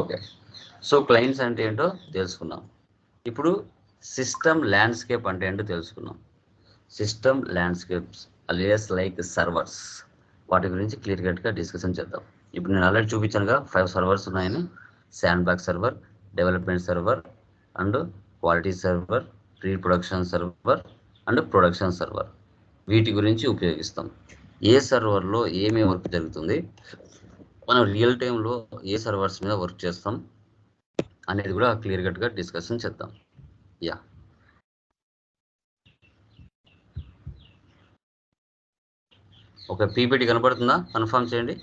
Okay. So clients అంటే ఏంటో తెలుసుకున్నాం ఇప్పుడు సిస్టమ్ ల్యాండ్స్కేప్ అంటే ఏంటో తెలుసుకున్నాం system landscapes alias like servers. వాటి గురించి క్లియర్ కట్గా డిస్కషన్ చేద్దాం. ఇప్పుడు నేను ఆల్రెడీ చూపించానుగా ఫైవ్ సర్వర్స్ ఉన్నాయని. Sand bag server development server and quality server pre production server and production server. వీటి గురించి ఉపయోగిస్తాం. ఏ సర్వర్లో ఏమేమి వర్క్ జరుగుతుంది? మనం రియల్ టైంలో ఏ సర్వర్స్ మీద వర్క్ చేస్తాం అనేది కూడా క్లియర్ కట్గా డిస్కషన్ చేద్దాం. యా ఓకే పీపీటీ కనపడుతుందా? కన్ఫర్మ్ చేయండి.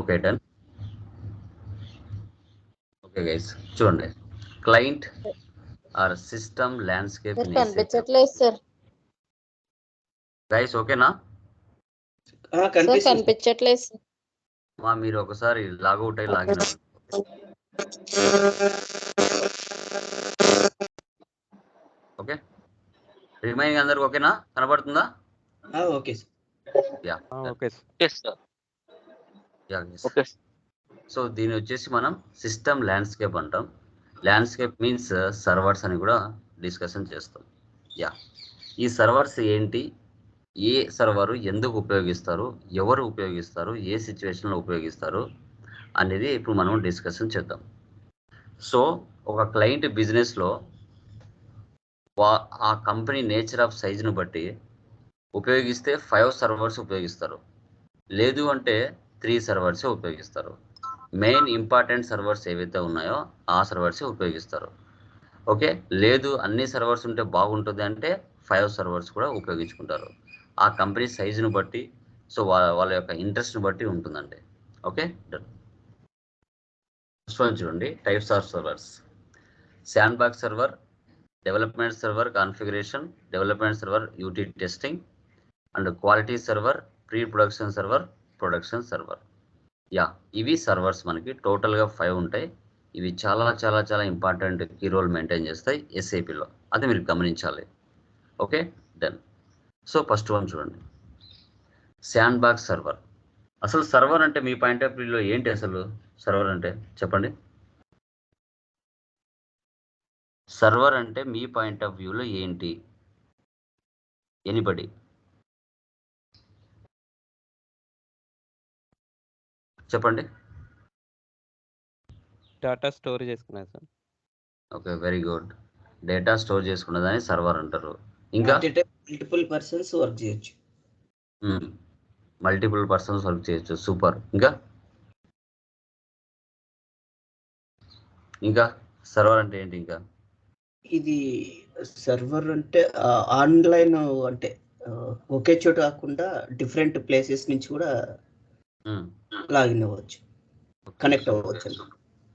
ఓకే డన్ ఓకే గైస్ చూడండి. Client or system landscape sir కనిపించట్లేదు సార్ గైస్ ఓకేనా కనిపించట్లేదు మా మీరు ఒకసారి లాగౌట్ అయ్యి లాగిన ఓకే రిమైనింగ్ అందరికి ఓకేనా కనబడుతుందా? Okay sir yeah okay sir yeah okay so దీని వచ్చేసి మనం సిస్టమ్ ల్యాండ్స్కేప్ అంటాం. ల్యాండ్స్కేప్ మీన్స్ సర్వర్స్ అని కూడా డిస్కషన్ చేస్తాం. యా ఈ సర్వర్స్ ఏంటి? ఏ సర్వరు ఎందుకు ఉపయోగిస్తారు? ఎవరు ఉపయోగిస్తారు? ఏ సిచ్యువేషన్లో ఉపయోగిస్తారు? అనేది ఇప్పుడు మనం డిస్కషన్ చేద్దాం. సో ఒక క్లయింట్ బిజినెస్లో వా ఆ కంపెనీ నేచర్ ఆఫ్ సైజును బట్టి ఉపయోగిస్తే ఫైవ్ సర్వర్స్ ఉపయోగిస్తారు. లేదు అంటే త్రీ సర్వర్సే ఉపయోగిస్తారు. మెయిన్ ఇంపార్టెంట్ సర్వర్స్ ఏవైతే ఉన్నాయో ఆ సర్వర్సే ఉపయోగిస్తారు. ఓకే? లేదు అన్ని సర్వర్స్ ఉంటే బాగుంటుంది అంటే ఫైవ్ సర్వర్స్ కూడా ఉపయోగించుకుంటారు. ఆ కంపెనీ సైజును బట్టి సో వాళ్ళ వాళ్ళ యొక్క ఇంట్రెస్ట్ని బట్టి ఉంటుందండి. ఓకే? డన్. ఫస్ట్ వన్ చూడండి. Types of servers sandbox server development server configuration development server UT testing and quality server pre production server production server yeah ఇవి సర్వర్స్ మనకి టోటల్గా ఫైవ్ ఉంటాయి. ఇవి చాలా చాలా చాలా ఇంపార్టెంట్ కీ రోల్ మెయింటైన్ చేస్తాయి ఎస్ఏపిలో. అది మీరు గమనించాలి. Okay done. So first one చూడండి. Sandbox server. అసలు సర్వర్ అంటే మీ పాయింట్ ఆఫ్ వ్యూలో ఏంటి అసలు సర్వర్ అంటే? చెప్పండి. సర్వర్ అంటే మీ పాయింట్ ఆఫ్ వ్యూలో ఏంటి? ఎనిబడి. చెప్పండి. డేటా స్టోర్ చేసుకున్నాను sir. Okay very good data store చేసుకున్నదాన్ని server అంటారు. ఇంకా? మల్టిపుల్ పర్సన్స్ వర్క్ చేయొచ్చు. మల్టిపుల్ పర్సన్స్ వర్క్ చేయొచ్చు. సూపర్ ఇంకా? ఇంకా? సర్వర్ అంటే ఏంటి ఇంకా? ఇది సర్వర్ అంటే ఆన్లైన్ అంటే ఒకే చోట కాకుండా డిఫరెంట్ ప్లేసెస్ నుంచి కూడా లాగిన్ అవ్వచ్చు కనెక్ట్ అవ్వచ్చు.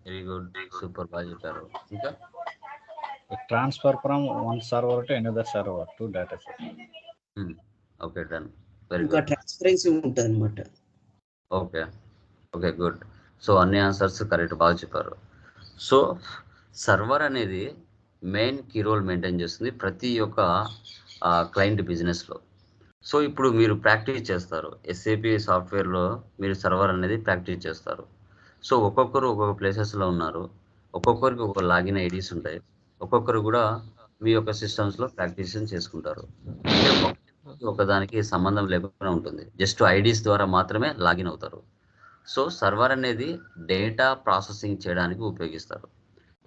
వెరీ గుడ్ సూపర్ బాగా చెప్పారు. ఇంకా? Transfer from one server to another server to data set. Okay done very ఇంకా గుడ్ ట్రాన్స్పరెన్సీ ఉంటుంది అనమాట ఓకే ఓకే గుడ్ సో అన్ని ఆన్సర్స్ కరెక్ట్ బాగా చెప్పారు. సో సర్వర్ అనేది మెయిన్ కీ రోల్ మెయింటైన్ చేస్తుంది ప్రతి ఒక్క క్లయింట్ బిజినెస్లో సో ఇప్పుడు మీరు ప్రాక్టీస్ చేస్తారు. ఎస్ఏపి సాఫ్ట్వేర్లో మీరు సర్వర్ అనేది ప్రాక్టీస్ చేస్తారు. సో ఒక్కొక్కరు ఒక్కొక్క ప్లేసెస్లో ఉన్నారు. ఒక్కొక్కరికి ఒక లాగిన్ ఐడీస్ ఉంటాయి. ఒక్కొక్కరు కూడా మీ యొక్క సిస్టమ్స్లో ప్రాక్టీస్ చేసుకుంటారు. ఒక- ఒకదానికి సంబంధం లేకుండా ఉంటుంది. జస్ట్ ఐడీస్ ద్వారా మాత్రమే లాగిన్ అవుతారు. సో సర్వర్ అనేది డేటా ప్రాసెసింగ్ చేయడానికి ఉపయోగిస్తారు.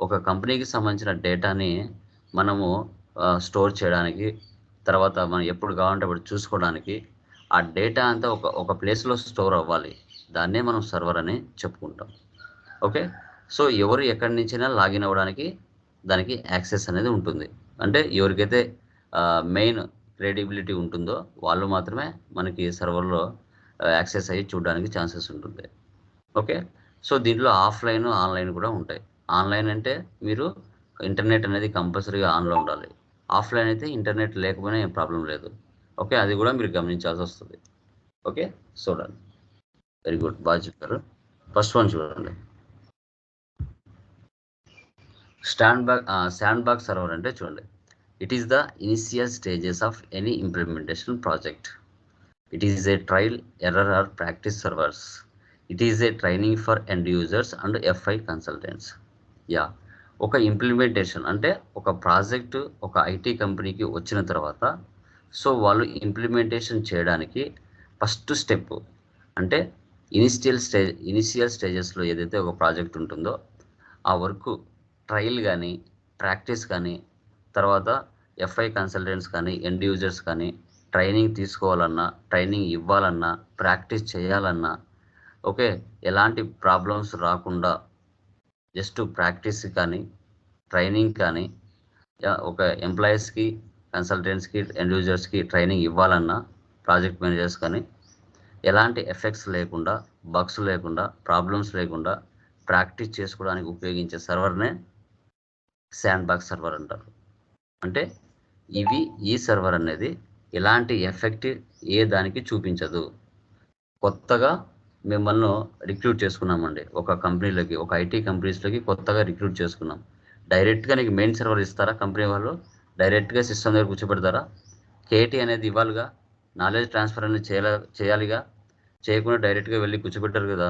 ఒక కంపెనీకి సంబంధించిన డేటాని మనము స్టోర్ చేయడానికి తర్వాత మనం ఎప్పుడు కావాలంటే అప్పుడు చూసుకోవడానికి ఆ డేటా అంతా ఒక ఒక ప్లేస్లో స్టోర్ అవ్వాలి. దాన్నే మనం సర్వర్ అని చెప్పుకుంటాం. ఓకే? సో ఎవరు ఎక్కడి నుంచైనా లాగిన్ అవ్వడానికి దానికి యాక్సెస్ అనేది ఉంటుంది. అంటే ఎవరికైతే మెయిన్ క్రెడిబిలిటీ ఉంటుందో వాళ్ళు మాత్రమే మనకి సర్వర్లో యాక్సెస్ అయ్యి చూడడానికి ఛాన్సెస్ ఉంటుంది. ఓకే? సో దీంట్లో ఆఫ్లైన్ ఆన్లైన్ కూడా ఉంటాయి. ఆన్లైన్ అంటే మీరు ఇంటర్నెట్ అనేది కంపల్సరీగా ఆన్లో ఉండాలి. ఆఫ్లైన్ అయితే ఇంటర్నెట్ లేకపోయినా ఏం ప్రాబ్లం లేదు. ఓకే? అది కూడా మీరు గమనించాల్సి వస్తుంది. ఓకే? చూడండి వెరీ గుడ్. బాగా చెప్పారు. ఫస్ట్ వన్ చూడండి. Stand back stand back server అంటే చూడండి. It is the initial stages of any implementation project it is a trial error or practice servers it is a training for end users and FI consultants yeah ఒక implementation అంటే ఒక project ఒక IT కంపెనీకి వచ్చిన తర్వాత so వాళ్ళు implementation చేయడానికి first step అంటే ఇనిషియల్ స్టేజ్ ఇనిషియల్ స్టేజెస్లో ఏదైతే ఒక ప్రాజెక్ట్ ఉంటుందో ఆ వర్క్ ట్రయల్ కానీ ప్రాక్టీస్ కానీ తర్వాత ఎఫ్ఐ కన్సల్టెంట్స్ కానీ ఎండ్ యూజర్స్ కానీ ట్రైనింగ్ తీసుకోవాలన్నా ట్రైనింగ్ ఇవ్వాలన్నా ప్రాక్టీస్ చేయాలన్నా ఓకే ఎలాంటి ప్రాబ్లమ్స్ రాకుండా జస్ట్ ప్రాక్టీస్ కానీ ట్రైనింగ్ కానీ ఒక ఎంప్లాయీస్కి కన్సల్టెంట్స్కి ఎండ్యూజర్స్కి ట్రైనింగ్ ఇవ్వాలన్నా ప్రాజెక్ట్ మేనేజర్స్ కానీ ఎలాంటి ఎఫెక్ట్స్ లేకుండా బగ్స్ లేకుండా ప్రాబ్లమ్స్ లేకుండా ప్రాక్టీస్ చేసుకోవడానికి ఉపయోగించే సర్వర్నే శాండ్ బాక్స్ సర్వర్ అంటారు. అంటే ఇవి ఈ సర్వర్ అనేది ఎలాంటి ఎఫెక్ట్ ఏ దానికి చూపించదు. కొత్తగా మిమ్మల్ని రిక్రూట్ చేసుకున్నామండి. ఒక కంపెనీలోకి ఒక ఐటీ కంపెనీస్లోకి కొత్తగా రిక్రూట్ చేసుకున్నాం. డైరెక్ట్గా నీకు మెయిన్ సర్వర్ ఇస్తారా కంపెనీ వాళ్ళు? డైరెక్ట్గా సిస్టమ్ దగ్గర కూర్చోబెడతారా? కేటీ అనేది ఇవ్వాలిగా? నాలెడ్జ్ ట్రాన్స్ఫర్ అనేది చేయాలి చేయాలిగా? చేయకుండా డైరెక్ట్గా వెళ్ళి కూర్చోబెట్టారు కదా.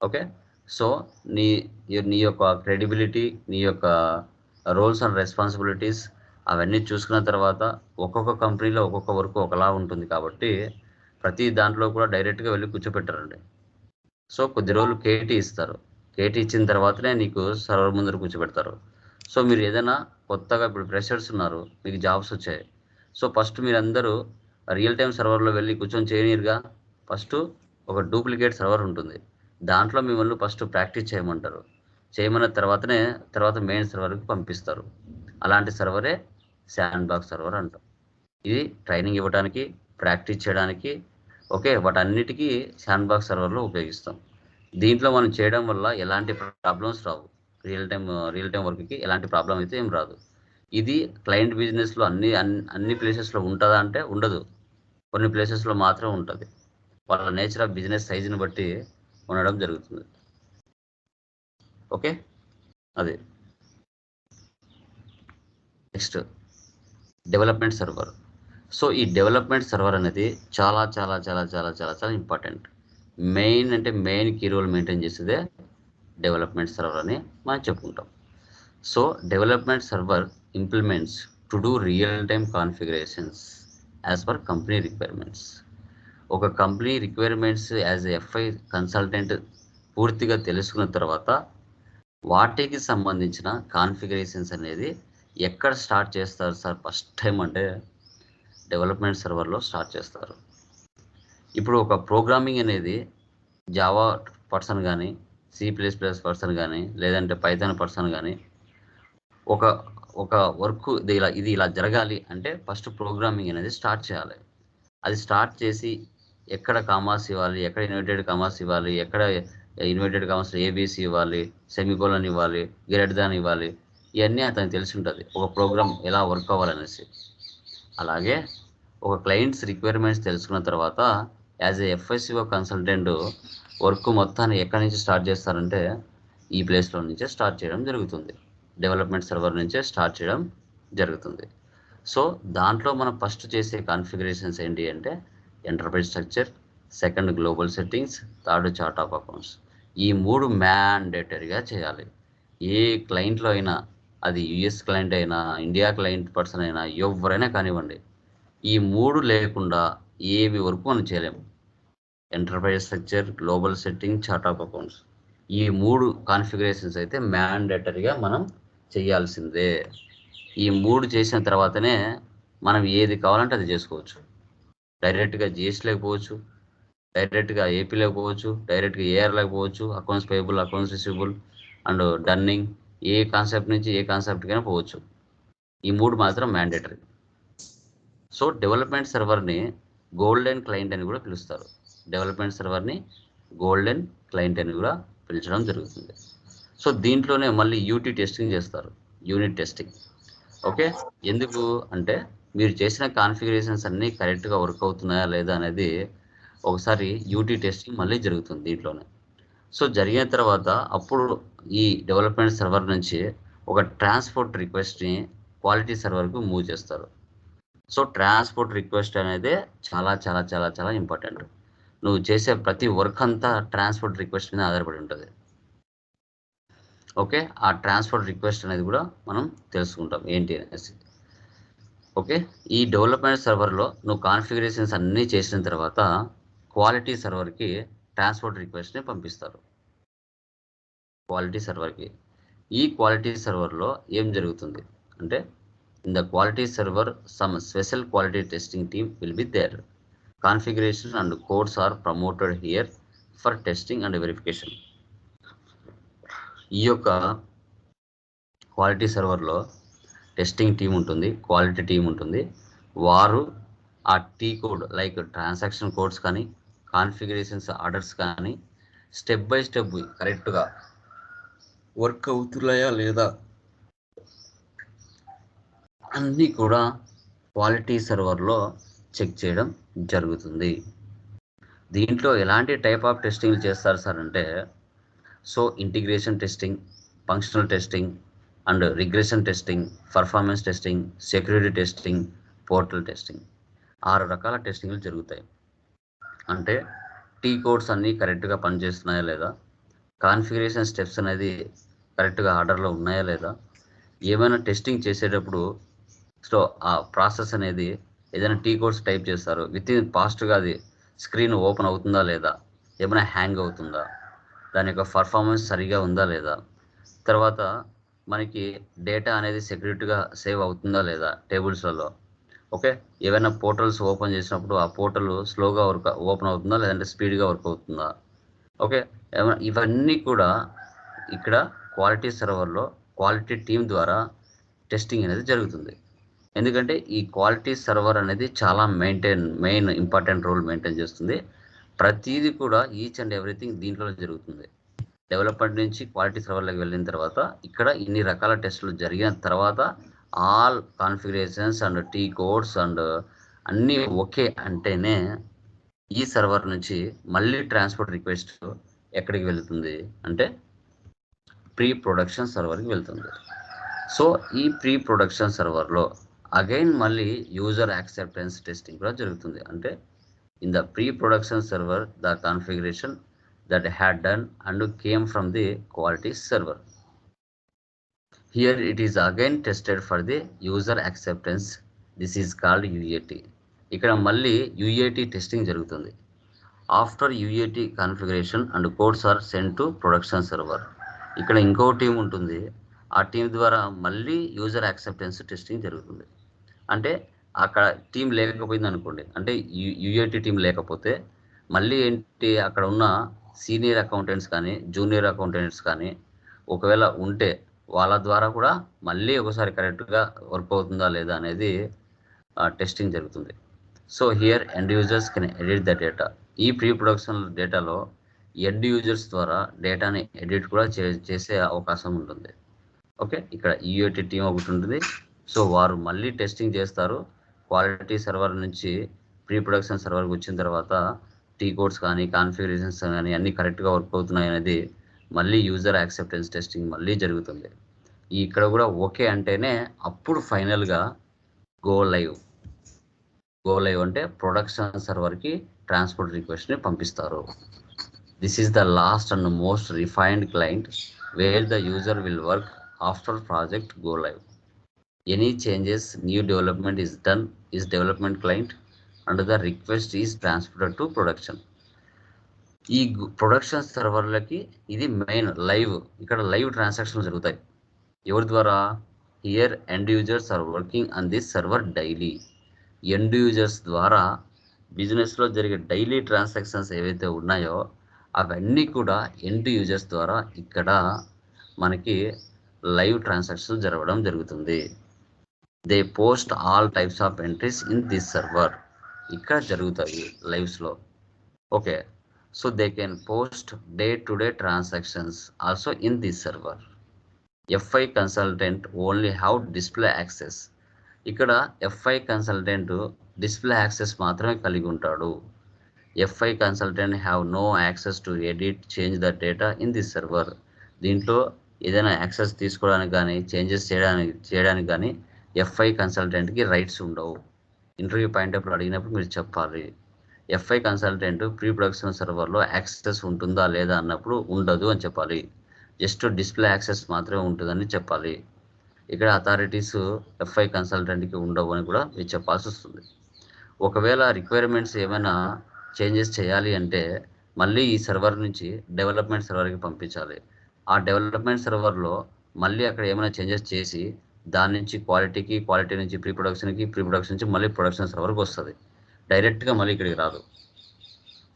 ఓకే? సో నీ నీ యొక్క క్రెడిబిలిటీ నీ యొక్క రోల్స్ అండ్ రెస్పాన్సిబిలిటీస్ అవన్నీ చూసుకున్న తర్వాత ఒక్కొక్క కంపెనీలో ఒక్కొక్క వర్క్ ఒకలా ఉంటుంది కాబట్టి ప్రతి దాంట్లో కూడా డైరెక్ట్గా వెళ్ళి కూర్చోపెట్టారండి. సో కొద్ది రోజులు కేటీ ఇస్తారు. కేటీ ఇచ్చిన తర్వాతనే నీకు సర్వర్ ముందర కూర్చోబెడతారు. సో మీరు ఏదైనా కొత్తగా ఇప్పుడు ప్రెషర్స్ ఉన్నారు మీకు జాబ్స్ వచ్చాయి. సో ఫస్ట్ మీరందరూ రియల్ టైం సర్వర్లో వెళ్ళి కూర్చొని చేయనీరుగా. ఫస్ట్ ఒక డూప్లికేట్ సర్వర్ ఉంటుంది. దాంట్లో మిమ్మల్ని ఫస్ట్ ప్రాక్టీస్ చేయమంటారు. చేయమన్న తర్వాతనే తర్వాత మెయిన్ సర్వర్కి పంపిస్తారు. అలాంటి సర్వరే శాండ్ బాక్స్ సర్వర్ అంటాం ఇది ట్రైనింగ్ ఇవ్వడానికి ప్రాక్టీస్ చేయడానికి ఓకే వాటన్నిటికీ శాండ్ బాక్స్ సర్వర్లో ఉపయోగిస్తాం. దీంట్లో మనం చేయడం వల్ల ఎలాంటి ప్రాబ్లమ్స్ రావు. రియల్ టైం రియల్ టైం వర్క్కి ఎలాంటి ప్రాబ్లం అయితే ఏం రాదు. ఇది క్లయింట్ బిజినెస్లో అన్ని అన్ని- అన్ని ప్లేసెస్లో ఉంటుందా అంటే ఉండదు. కొన్ని ప్లేసెస్లో మాత్రం ఉంటుంది. వాళ్ళ నేచర్ ఆఫ్ బిజినెస్ సైజుని బట్టి ఉండడం జరుగుతుంది. ఓకే? అదే. నెక్స్ట్ డెవలప్మెంట్ సర్వర్ సో ఈ డెవలప్మెంట్ సర్వర్ అనేది చాలా చాలా చాలా చాలా చాలా చాలా ఇంపార్టెంట్. మెయిన్ అంటే మెయిన్ కీ రోల్ మెయింటైన్ చేసేదే డెవలప్మెంట్ సర్వర్ అని మనం చెప్పుకుంటాం. So development server implements to do real time configurations as per company requirements. ఒక company requirements as FI consultant పూర్తిగా తెలుసుకున్న తర్వాత వాటికి సంబంధించిన కాన్ఫిగరేషన్స్ అనేది ఎక్కడ స్టార్ట్ చేస్తారు సార్ ఫస్ట్ టైం అంటే డెవలప్మెంట్ సర్వర్లో స్టార్ట్ చేస్తారు. ఇప్పుడు ఒక ప్రోగ్రామింగ్ అనేది జావా పర్సన్ కానీ సి ప్లస్ ప్లస్ పర్సన్ కానీ లేదంటే పైథాన్ పర్సన్ కానీ ఒక ఒక వర్క్ ఇది ఇలా ఇది ఇలా జరగాలి అంటే ఫస్ట్ ప్రోగ్రామింగ్ అనేది స్టార్ట్ చేయాలి. అది స్టార్ట్ చేసి ఎక్కడ కామాస్ ఇవ్వాలి ఎక్కడ ఇన్వర్టెడ్ కామాస్ ఇవ్వాలి ఎక్కడ ఇన్వర్టెడ్ కామాస్ ఏబీసీ ఇవ్వాలి సెమికోలన్ ఇవ్వాలి గ్రేటర్ దాన్ ఇవ్వాలి ఇవన్నీ అతనికి తెలిసి ఉంటుంది. ఒక ప్రోగ్రామ్ ఎలా వర్క్ అవ్వాలనేసి. అలాగే ఒక క్లయింట్స్ రిక్వైర్మెంట్స్ తెలుసుకున్న తర్వాత as a FSCO consultant work మొత్తాన్ని ఎక్కడి నుంచి స్టార్ట్ చేస్తారంటే ఈ ప్లేస్లో నుంచే స్టార్ట్ చేయడం జరుగుతుంది. డెవలప్మెంట్ సర్వర్ నుంచే స్టార్ట్ చేయడం జరుగుతుంది. సో దాంట్లో మనం ఫస్ట్ చేసే కాన్ఫిగరేషన్స్ ఏంటి అంటే enterprise structure second global settings third chart of accounts ఈ మూడు మ్యాండేటరీగా చేయాలి. ఏ క్లయింట్లో అయినా అది యుఎస్ క్లయింట్ అయినా ఇండియా క్లయింట్ పర్సన్ అయినా ఎవరైనా కానివ్వండి ఈ మూడు లేకుండా ఏవి వరకు మనం చేయలేము. Enterprise structure global setting chart of accounts ఈ మూడు కాన్ఫిగరేషన్స్ అయితే మ్యాండేటరీగా మనం చేయాల్సిందే. ఈ మూడు చేసిన తర్వాతనే మనం ఏది కావాలంటే అది చేసుకోవచ్చు. డైరెక్ట్గా జిఎస్టీ లేకపోవచ్చు డైరెక్ట్గా ఏపీ లేకపోవచ్చు డైరెక్ట్గా ఏఆర్ లేకపోవచ్చు accounts payable accounts receivable and dunning A concept నుంచి ఏ కాన్సెప్ట్కైనా పోవచ్చు. ఈ మూడు మాత్రం మ్యాండేటరీ సో డెవలప్మెంట్ సర్వర్ని గోల్డెన్ క్లయింట్ అని కూడా పిలుస్తారు. డెవలప్మెంట్ సర్వర్ని గోల్డెన్ క్లయింట్ అని కూడా పిలిచడం జరుగుతుంది. సో దీంట్లోనే మళ్ళీ యూటీ టెస్టింగ్ చేస్తారు. Unit testing. ఓకే? ఎందుకు అంటే మీరు చేసిన కాన్ఫిగరేషన్స్ అన్నీ కరెక్ట్గా వర్క్ అవుతున్నాయా లేదా అనేది ఒకసారి యూటీ టెస్టింగ్ మళ్ళీ జరుగుతుంది దీంట్లోనే. సో జరిగిన తర్వాత అప్పుడు ఈ డెవలప్మెంట్ సర్వర్ నుంచి ఒక ట్రాన్స్పోర్ట్ రిక్వెస్ట్ని క్వాలిటీ సర్వర్కు మూవ్ చేస్తారు. సో ట్రాన్స్పోర్ట్ రిక్వెస్ట్ అనేది చాలా చాలా చాలా చాలా ఇంపార్టెంట్. నువ్వు చేసే ప్రతి వర్క్ అంతా ట్రాన్స్పోర్ట్ రిక్వెస్ట్ మీద ఆధారపడి ఉంటుంది. ఓకే? ఆ ట్రాన్స్పోర్ట్ రిక్వెస్ట్ అనేది కూడా మనం తెలుసుకుంటాం ఏంటి అనేసి. ఓకే? ఈ డెవలప్మెంట్ సర్వర్లో నువ్వు కాన్ఫిగరేషన్స్ అన్నీ చేసిన తర్వాత క్వాలిటీ సర్వర్కి ట్రాన్స్పోర్ట్ రిక్వెస్ట్ని పంపిస్తారు. క్వాలిటీ సర్వర్కి. ఈ క్వాలిటీ సర్వర్లో ఏం జరుగుతుంది? అంటే in the quality server some special quality testing team will be there. Configuration and codes are promoted here for testing and verification ఈ యొక్క క్వాలిటీ సర్వర్లో టెస్టింగ్ టీం ఉంటుంది క్వాలిటీ టీం ఉంటుంది వారు ఆ T code like transaction codes కానీ configurations orders కానీ step by step కరెక్ట్గా వర్క్ అవుతున్నాయా లేదా అన్నీ కూడా క్వాలిటీ సర్వర్లో చెక్ చేయడం జరుగుతుంది. దీంట్లో ఎలాంటి టైప్ ఆఫ్ టెస్టింగ్లు చేస్తారు సార్ అంటే so integration testing functional testing and regression testing performance testing security testing portal testing ఆరు రకాల టెస్టింగ్లు జరుగుతాయి. అంటే టీ కోడ్స్ అన్నీ కరెక్ట్గా పనిచేస్తున్నాయా లేదా? కాన్ఫిగరేషన్ స్టెప్స్ అనేది కరెక్ట్గా ఆర్డర్లో ఉన్నాయా లేదా? ఏమైనా టెస్టింగ్ చేసేటప్పుడు సో ఆ ప్రాసెస్ అనేది ఏదైనా టీ కోడ్స్ టైప్ చేస్తారు. విత్ ఇన్ ఫాస్ట్గా అది స్క్రీన్ ఓపెన్ అవుతుందా లేదా? ఏమైనా హ్యాంగ్ అవుతుందా? దాని యొక్క పర్ఫార్మెన్స్ సరిగా ఉందా లేదా? తర్వాత మనకి డేటా అనేది సెక్యూరిటీగా సేవ్ అవుతుందా లేదా టేబుల్స్లలో? ఓకే? ఏవైనా పోర్టల్స్ ఓపెన్ చేసినప్పుడు ఆ పోర్టల్ స్లోగా వర్క్ ఓపెన్ అవుతుందా లేదంటే స్పీడ్గా వర్క్ అవుతుందా? ఓకే? ఏమైనా ఇవన్నీ కూడా ఇక్కడ క్వాలిటీ సర్వర్లో క్వాలిటీ టీం ద్వారా టెస్టింగ్ అనేది జరుగుతుంది. ఎందుకంటే ఈ క్వాలిటీ సర్వర్ అనేది చాలా maintain main important role maintain చేస్తుంది. ప్రతిదీ కూడా ఈచ్ అండ్ ఎవ్రీథింగ్ దీంట్లో జరుగుతుంది. డెవలప్మెంట్ నుంచి క్వాలిటీ సర్వర్లోకి వెళ్ళిన తర్వాత ఇక్కడ ఇన్ని రకాల టెస్టులు జరిగిన తర్వాత all configurations and T codes and అన్నీ ఓకే అంటేనే ఈ సర్వర్ నుంచి మళ్ళీ ట్రాన్స్పోర్ట్ రిక్వెస్ట్ ఎక్కడికి వెళ్తుంది అంటే ప్రీ ప్రొడక్షన్ సర్వర్కి వెళ్తుంది. సో ఈ ప్రీ ప్రొడక్షన్ సర్వర్లో అగైన్ మళ్ళీ యూజర్ యాక్సెప్టెన్స్ టెస్టింగ్ కూడా జరుగుతుంది. అంటే in the pre production server the configuration that had done and came from the quality server here it is again tested for the user acceptance this is called UAT ఇక్కడ మళ్ళీ UAT testing జరుగుతుంది. After UAT configuration and codes are send to production server ఇక్కడ ఇంకో team ఉంటుంది. ఆ team ద్వారా మళ్ళీ user acceptance testing జరుగుతుంది. అంటే అక్కడ టీం లేకపోయింది అనుకోండి. అంటే యూఏటి టీం లేకపోతే మళ్ళీ ఏంటి అక్కడ ఉన్న సీనియర్ అకౌంటెంట్స్ కానీ జూనియర్ అకౌంటెంట్స్ కానీ ఒకవేళ ఉంటే వాళ్ళ ద్వారా కూడా మళ్ళీ ఒకసారి కరెక్ట్గా వర్క్ అవుతుందా లేదా అనేది టెస్టింగ్ జరుగుతుంది. So here end users can edit the data. ఈ ప్రీ ప్రొడక్షన్ డేటాలో ఎండ్ యూజర్స్ ద్వారా డేటాని ఎడిట్ కూడా చే- చేసే అవకాశం ఉంటుంది. ఓకే? ఇక్కడ యూఏటి టీం ఒకటి ఉంటుంది. సో వారు మళ్ళీ టెస్టింగ్ చేస్తారు. క్వాలిటీ సర్వర్ నుంచి ప్రీ ప్రొడక్షన్ సర్వర్కి వచ్చిన తర్వాత టీ కోడ్స్ కానీ కాన్ఫిగరేషన్స్ కానీ అన్నీ కరెక్ట్గా వర్క్ అవుతున్నాయి అనేది మళ్ళీ యూజర్ యాక్సెప్టెన్స్ టెస్టింగ్ మళ్ళీ జరుగుతుంది. ఇక్కడ కూడా ఓకే అంటేనే అప్పుడు ఫైనల్గా గో లైవ్. గో లైవ్ అంటే ప్రొడక్షన్ సర్వర్కి ట్రాన్స్పోర్ట్ రిక్వెస్ట్ని పంపిస్తారు. This is the last and most refined client where the user will work after project go live. Any changes new development is done is development client and the request is transferred to production ఈ production సర్వర్లకి ఇది main live ఇక్కడ live transaction జరుగుతాయి. ఎవరి ద్వారా? Here end users are working on this server daily end users ద్వారా బిజినెస్లో జరిగే డైలీ ట్రాన్సాక్షన్స్ ఏవైతే ఉన్నాయో అవన్నీ కూడా ఎండ్ యూజర్స్ ద్వారా ఇక్కడ మనకి లైవ్ ట్రాన్సాక్షన్ జరగడం జరుగుతుంది. They post all types of entries in this server ఇక్కడ జరుగుతాయి లైవ్స్లో okay so they can post day to day transactions also in this server FI consultant only have display access ఇక్కడ FI consultant display access మాత్రమే కలిగి ఉంటాడు. FI consultant have no access to edit change the data in this server దీంట్లో ఏదైనా access తీసుకోవడానికి కానీ changes చేయడానికి చేయడానికి కానీ ఎఫ్ఐ కన్సల్టెంట్కి రైట్స్ ఉండవు. ఇంటర్వ్యూ పాయింట్ అప్పుడు అడిగినప్పుడు మీరు చెప్పాలి. ఎఫ్ఐ కన్సల్టెంట్ ప్రీ ప్రొడక్షన్ సర్వర్లో యాక్సెస్ ఉంటుందా లేదా అన్నప్పుడు ఉండదు అని చెప్పాలి. జస్ట్ డిస్ప్లే యాక్సెస్ మాత్రమే ఉంటుందని చెప్పాలి. ఇక్కడ అథారిటీస్ ఎఫ్ఐ కన్సల్టెంట్కి ఉండవు అని కూడా మీరు చెప్పాల్సి వస్తుంది. ఒకవేళ రిక్వైర్మెంట్స్ ఏమైనా చేంజెస్ చేయాలి అంటే మళ్ళీ ఈ సర్వర్ నుంచి డెవలప్మెంట్ సర్వర్కి పంపించాలి. ఆ డెవలప్మెంట్ సర్వర్లో మళ్ళీ అక్కడ ఏమైనా చేంజెస్ చేసి దాని నుంచి క్వాలిటీకి క్వాలిటీ నుంచి ప్రీ ప్రొడక్షన్కి ప్రీ ప్రొడక్షన్ నుంచి మళ్ళీ ప్రొడక్షన్ సర్వర్కి వస్తుంది. డైరెక్ట్గా మళ్ళీ ఇక్కడికి రాదు.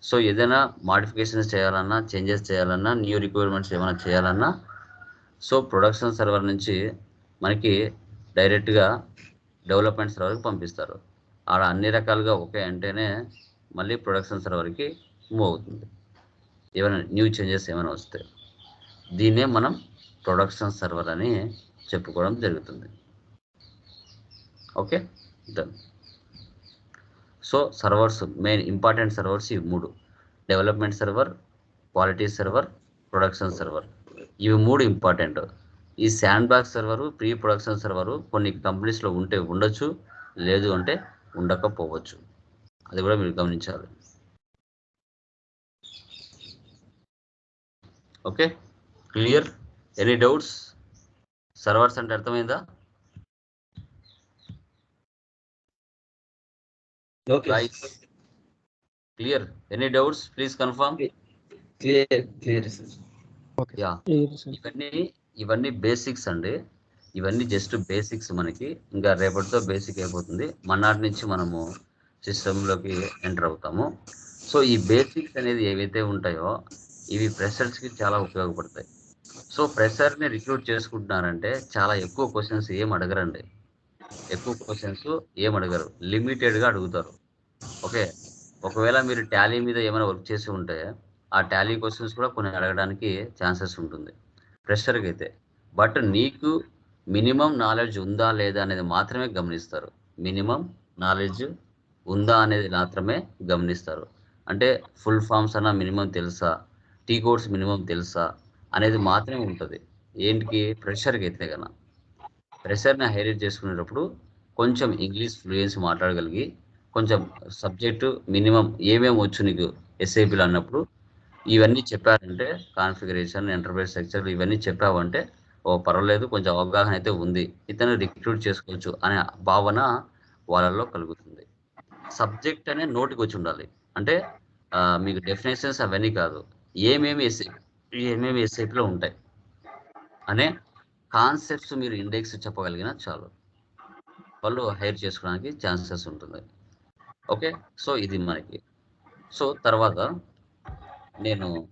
సో ఏదైనా మాడిఫికేషన్స్ చేయాలన్నా చేంజెస్ చేయాలన్నా న్యూ రిక్వైర్మెంట్స్ ఏమైనా చేయాలన్నా సో ప్రొడక్షన్ సర్వర్ నుంచి మనకి డైరెక్ట్గా డెవలప్మెంట్ సర్వర్కి పంపిస్తారు. ఆడ అన్ని రకాలుగా ఓకే అంటేనే మళ్ళీ ప్రొడక్షన్ సర్వర్కి మూవ్ అవుతుంది. ఏమైనా న్యూ చేంజెస్ ఏమైనా వస్తే దీన్నే మనం ప్రొడక్షన్ సర్వర్ అని చెప్పుకోవడం జరుగుతుంది. Okay? Done so servers main important servers ఇవి మూడు. Development server quality server production server ఇవి మూడు ఇంపార్టెంట్ ఈ sandbox server pre production server కొన్ని కంపెనీస్లో ఉంటే ఉండొచ్చు లేదు అంటే ఉండకపోవచ్చు. అది కూడా మీరు గమనించాలి. Okay clear any doubts servers అంటే అర్థమైందా? Clear any doubts please confirm clear clear sir yeah ఇవన్నీ ఇవన్నీ బేసిక్స్ అండి. ఇవన్నీ జస్ట్ బేసిక్స్ మనకి. ఇంకా రేపటితో బేసిక్ అయిపోతుంది. మన్నాటి నుంచి మనము సిస్టంలోకి ఎంటర్ అవుతాము. సో ఈ బేసిక్స్ అనేది ఏవైతే ఉంటాయో ఇవి ఫ్రెషర్స్కి చాలా ఉపయోగపడతాయి. సో ఫ్రెషర్ని రిక్రూట్ చేసుకుంటున్నారంటే చాలా ఎక్కువ క్వశ్చన్స్ ఏం అడగరండి. ఎక్కువ క్వశ్చన్స్ ఏం అడగరు. లిమిటెడ్గా అడుగుతారు. ఓకే ఒకవేళ మీరు టాలీ మీద ఏమైనా వర్క్ చేసి ఉంటే ఆ టాలీ క్వశ్చన్స్ కూడా కొన్ని అడగడానికి ఛాన్సెస్ ఉంటుంది. ఫ్రెషర్కి అయితే. బట్ నీకు మినిమం నాలెడ్జ్ ఉందా లేదా అనేది మాత్రమే గమనిస్తారు. మినిమం నాలెడ్జ్ ఉందా అనేది మాత్రమే గమనిస్తారు. అంటే ఫుల్ ఫామ్స్ అన్న మినిమం తెలుసా? టీ కోడ్స్ మినిమం తెలుసా? అనేది మాత్రమే ఉంటుంది. ఏంటికి? ప్రెషర్కి అయితే కన్నా ప్రెషర్ని హైలైట్ చేసుకునేటప్పుడు కొంచెం ఇంగ్లీష్ ఫ్లూయెన్సీ మాట్లాడగలిగి కొంచెం సబ్జెక్టు మినిమం ఏమేమి వచ్చు నీకు ఎస్ఐపిలు అన్నప్పుడు ఇవన్నీ చెప్పారంటే కాన్ఫిగరేషన్ ఎంటర్ప్రైజ్ స్ట్రక్చర్ ఇవన్నీ చెప్పావంటే ఓ పర్వాలేదు కొంచెం అవగాహన అయితే ఉంది. ఇతను రిక్రూట్ చేసుకోవచ్చు అనే భావన వాళ్ళల్లో కలుగుతుంది. సబ్జెక్ట్ అనే నోటికి వచ్చి ఉండాలి. అంటే మీకు డెఫినేషన్స్ అవన్నీ కాదు. ఏమేమి ఎస్ఐ ఏమేమి ఎస్ఐపిలో ఉంటాయి? అనే కాన్సెప్ట్స్ మీరు ఇండెక్స్ చెప్పగలిగిన చాలు. వాళ్ళు హైర్ చేసుకోవడానికి ఛాన్సెస్ ఉంటుంది. ఓకే? సో ఇది మనకి. సో తర్వాత నేను